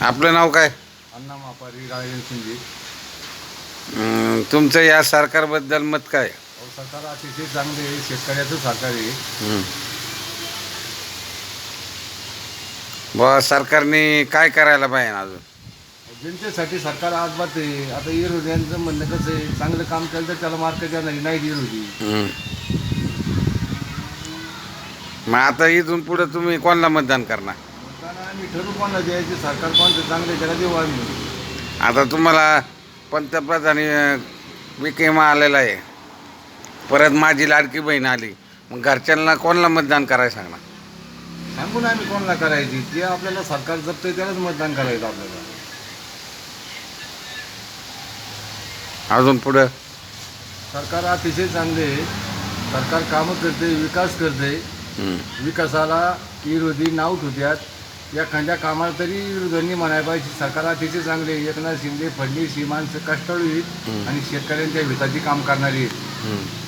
आपलं नाव काय? अण्णा मापारी शिंदे. अं, तुमचं या सरकारबद्दल मत काय? सरकार अतिशय चांगले आहे शेतकऱ्याचं सरकार आहे. बुवा सरकारने काय करायला पाहिजे अजून? जनतेसाठी सरकार आजबात आहे. आता विरोध्यांचं म्हणणं कसं आहे चांगलं काम केलं तर त्याला मार्क देणार नाही विरोधी हं. मग आता इथून पुढे तुम्ही कोणाला मतदान करणार? आम्ही कोणाला द्यायचे सरकार कोणतं चांगलं आहे त्याला देऊ आम्ही. आता तुम्हाला पंतप्रधान विकेमा आलेला आहे. परत माझी लाडकी बहीण आली. मग घरच्यांना कोणाला मतदान करायला सांगणार? सांगून आम्ही कोणाला करायची. जे आपल्याला सरकार जपतंय त्यालाच मतदान करायचं आपल्याला. अजून पुढं? सरकार अतिशय चांगले आहे. सरकार कामं करते विकास करते. विकासाला विरोधी नाव ठेवतात एखाद्या कामाला तरी विरोधांनी म्हणायला पाहिजे सरकार अतिशय चांगले. एकनाथ शिंदे फडणवीस ही माणसं कष्टाळू आहेत आणि शेतकऱ्यांच्या हिताची काम करणारी आहेत.